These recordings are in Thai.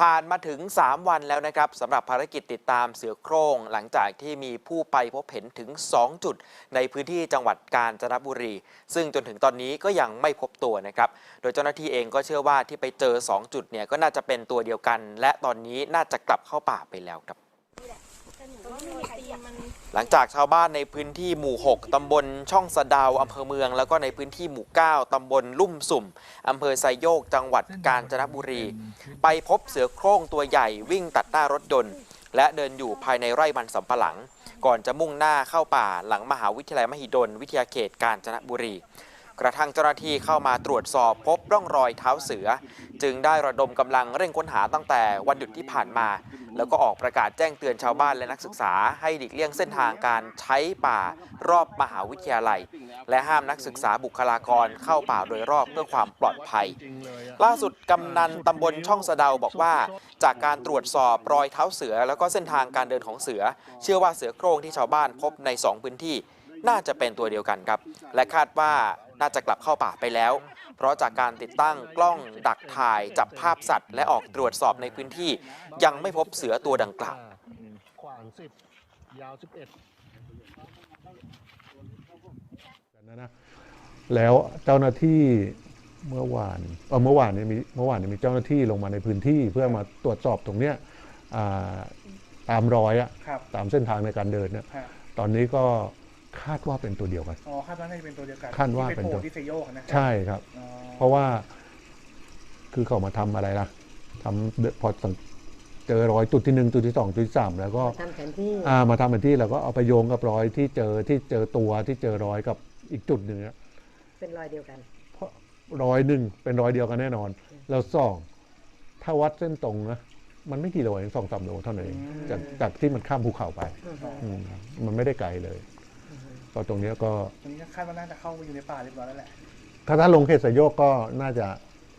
ผ่านมาถึง 3 วันแล้วนะครับสำหรับภารกิจติดตามเสือโคร่ง หลังจากที่มีผู้ไปพบเห็นถึง 2 จุด ในพื้นที่จังหวัดกาญจนบุรี ซึ่งจนถึงตอนนี้ก็ยังไม่พบตัวนะครับ โดยเจ้าหน้าที่เองก็เชื่อว่าที่ไปเจอ 2 จุดเนี่ยก็น่าจะเป็นตัวเดียวกัน และตอนนี้น่าจะกลับเข้าป่าไปแล้วครับ หลังจากชาวบ้านในพื้นที่หมู่ 6 ตำบลช่องสะดาว อำเภอเมือง แล้วก็ในพื้นที่หมู่ 9 ตำบลลุ่มสุ่ม อำเภอไซโยก จังหวัดกาญจนบุรี ไปพบเสือโคร่งตัวใหญ่วิ่งตัดหน้ารถยนต์ และเดินอยู่ภายในไร่มันสำปะหลัง ก่อนจะมุ่งหน้าเข้าป่าหลังมหาวิทยาลัยมหิดล วิทยาเขตกาญจนบุรี กระทั่งเจ้าหน้าที่เข้ามาตรวจสอบพบร่องรอยเท้าเสือ จึงได้ระดมกำลังเร่งค้นหาตั้งแต่วันหยุดที่ผ่านมา แล้วก็ออกประกาศแจ้งเตือนชาวบ้านและนักศึกษา ให้หลีกเลี่ยงเส้นทางการใช้ป่ารอบมหาวิทยาลัย และห้ามนักศึกษาบุคลากรเข้าป่าโดยรอบเพื่อความปลอดภัย ล่าสุดกำนันตำบลช่องสะเดาบอกว่า จากการตรวจสอบรอยเท้าเสือ แล้วก็เส้นทางการเดินของเสือ เชื่อว่าเสือโคร่งที่ชาวบ้านพบใน 2 พื้นที่น่าจะเป็นตัวเดียวกันครับ และคาดว่า น่าจะกลับเข้าป่าไปแล้ว เพราะจากการติดตั้งกล้องดักถ่ายจับภาพสัตว์ และออกตรวจสอบในพื้นที่ ยังไม่พบเสือตัวดังกล่าวขวางสิบยาวสิบเอ็ดนะนะแล้วเจ้าหน้าที่เมื่อวานเออเมื่อวานเนี่ยมีเมื่อวานเนี่ยมีเจ้าหน้าที่ลงมาในพื้นที่เพื่อมาตรวจสอบตรงเนี้ยอ่าตามรอยอะครับตามเส้นทางในการเดินเนี่ยฮะตอนนี้ก็ คาดว่าเป็นตัวเดียวกัน อ๋อคาดว่าน่าจะเป็นตัวเดียวกันคาดว่าเป็นที่ตัวไปโผล่ที่ไซโยกนะใช่ครับอ๋อเพราะว่าคือเขามาทำอะไรล่ะทำเดพอสังเจอรอยจุดที่หนึ่งจุดที่สองจุดที่สามแล้วก็ทำแผนที่อ่ามาทำเป็นที่แล้วก็เอาไปโยงกับรอยที่เจอที่เจอตัวที่เจอรอยกับอีกจุดหนึ่งอะเป็นรอยเดียวกัน เพราะรอยหนึ่งเป็นรอยเดียวกันแน่นอน แล้วสองถ้าวัดเส้นตรงนะมันไม่กี่โลเองสองสามโลเท่านั้นเองจากจากที่มันข้ามภูเขาไปอืมมันไม่ได้ไกลเลย ก็ตรงเนี้ยก็ตรงนี้ก็คาดว่าน่าจะเข้าไปอยู่ในป่าเรียบร้อยแล้วแหละถ้าถ้าลงเขตสายโยกก็น่าจะ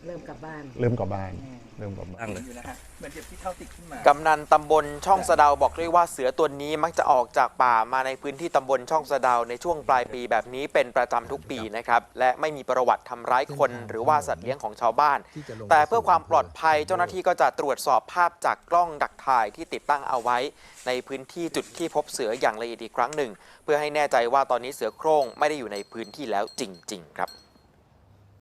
เริ่มกลับบ้าน เริ่มกลับบ้าน อืม เริ่มกลับบ้านอยู่นะฮะเหมือนเจ็บที่เท้าติดขึ้นมากำนันตำบลช่องสะเดาบอกด้วยว่าเสือตัวนี้มักจะออกจากป่ามาในพื้นที่ตำบลช่องสะเดาในช่วงปลายปีแบบนี้เป็นประจำทุกปีนะครับและไม่มีประวัติทำร้ายคนหรือว่าสัตว์เลี้ยงของชาวบ้าน แต่เพื่อความปลอดภัยเจ้าหน้าที่ก็จะตรวจสอบภาพจากกล้องดักถ่ายที่ติดตั้งเอาไว้ ในพื้นที่จุดที่พบเสืออย่างละเอียดอีกครั้งหนึ่ง เพื่อให้แน่ใจว่าตอนนี้เสือโคร่งไม่ได้อยู่ในพื้นที่แล้วจริง ๆ ครับ